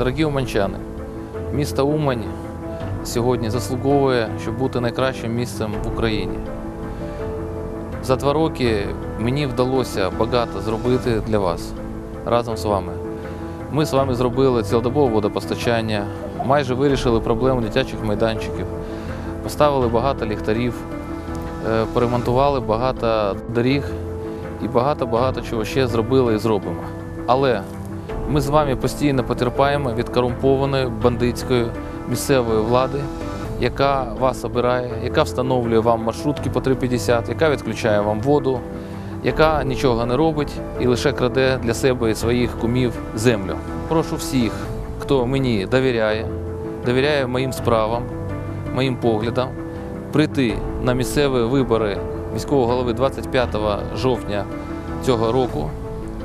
Дорогі уманчани, місто Умань сьогодні заслуговує, щоб бути найкращим місцем в Україні. За два роки мені вдалося багато зробити для вас разом з вами. Ми з вами зробили цілодобове водопостачання, майже вирішили проблему дитячих майданчиків, поставили багато ліхтарів, е, поремонтували багато доріг і багато-багато чого ще зробили і зробимо. Але ми з вами постійно потерпаємо від корумпованої бандитської місцевої влади, яка вас обирає, яка встановлює вам маршрутки по 3,50, яка відключає вам воду, яка нічого не робить і лише краде для себе і своїх кумів землю. Прошу всіх, хто мені довіряє, довіряє моїм справам, моїм поглядам, прийти на місцеві вибори міського голови 25 жовтня цього року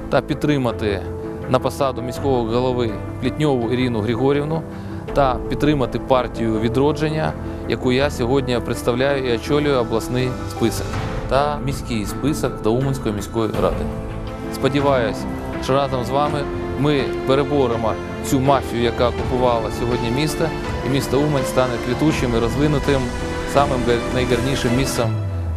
та підтримати на посаду міського голови Плітньову Ірину Григорівну та підтримати партію відродження, яку я сьогодні представляю і очолюю обласний список та міський список до Уманської міської ради. Сподіваюсь, що разом з вами ми переборемо цю мафію, яка окупувала сьогодні місто, і місто Умань стане квітучим і розвинутим самим найгарнішим місцем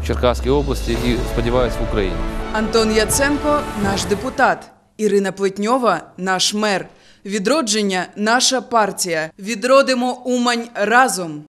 в Черкаській області і сподіваюсь в Україні. Антон Яценко наш депутат. Ірина Плетньова наш мер. Відродження наша партія. Відродимо Умань разом.